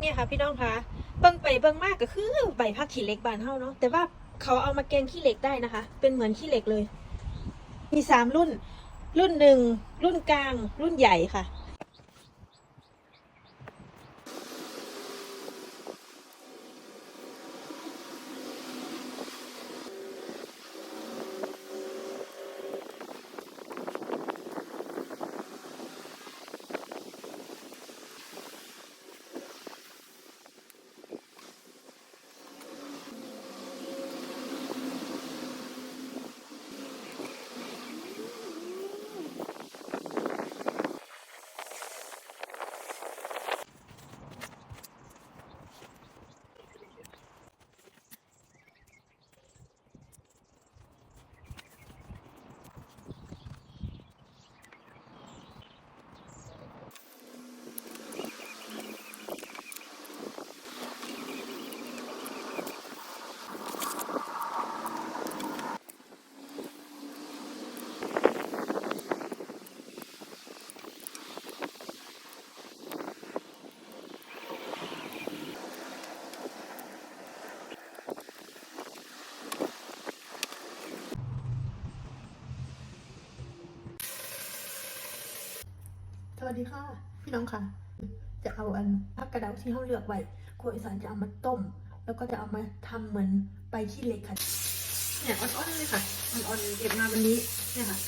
เนี่ยค่ะพี่น้องคะเบิ่งไปเบิ่งมากก็คือใบพักขี้เหล็กบานเฮาเนาะแต่ว่าเขาเอามาแกงขี้เหล็กได้นะคะ เป็นเหมือนขี้เหล็กเลย มีสามรุ่น รุ่นหนึ่งรุ่นกลาง รุ่นใหญ่ค่ะ วัสดีค่ะ พี่น้องค่ะ จะเอาอันผักกระเดาที่เขาเลือกไว้ครัวอีสานจะเอามาต้ม แล้วก็จะเอามาทำเหมือนใบขี้เหล็กค่ะเนี่ยอ่อนๆเลยค่ะอ่อนๆเก็บมาวันนี้เนี่ยค่ะ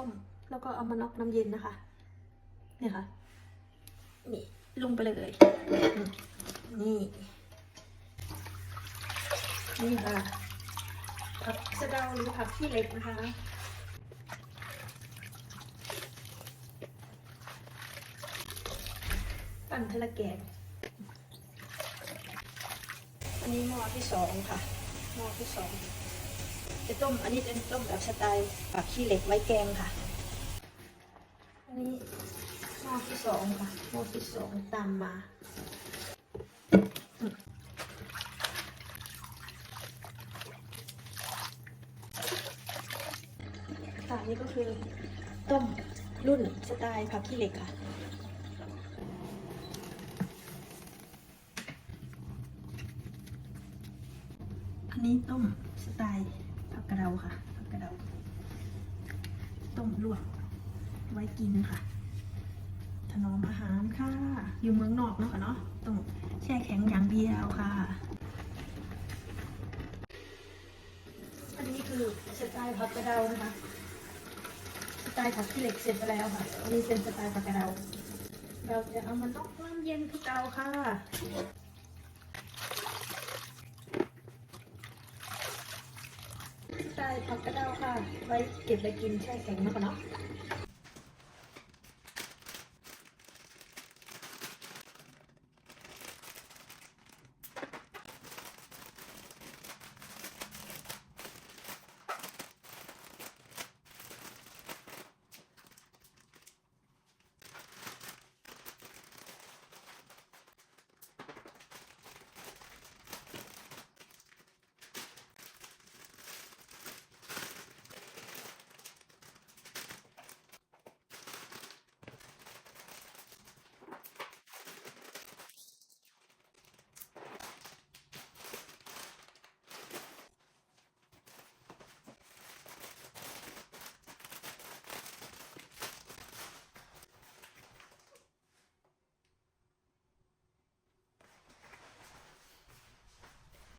้ม แล้วก็เอามาน็อกน้ำเย็นนะคะ เนี่ยค่ะ นี่ลงไปเลย นี่ นี่ค่ะ ผักสะเดาหรือผักขี้เล็กนะคะปั่นทะละแกงอันนี้หม้อที่สองค่ะหม้อที่สอง จะต้ม อันนี้เป็นต้มแบบสไตล์ผักขี้เหล็กไว้แกงค่ะ อันนี้หม้อที่สองค่ะหม้อที่สองตามมาค่ะนี่ก็คือต้มรุ่นสไตล์ผักขี้เหล็กค่ะอันนี้ต้มสไตล์ ค่ะผักกระเดาต้มลวกไว้กินค่ะ ถนอมอาหารค่ะ อยู่เมืองนอกเนาะค่ะเนาะต้องแช่แข็งอย่างเดียวค่ะ อันนี้คือสไตล์ผักกระเดานะคะสไตล์ผักขี้เหล็กเสร็จไปแล้วค่ะอันนี้เป็นสไตล์ผักกระเดา เราจะเอามันนอกน้ำเย็นที่เตาค่ะ ใช่ ผักกระเดาค่ะ ไว้เก็บไปกินแช่แข็งนะคะเนาะ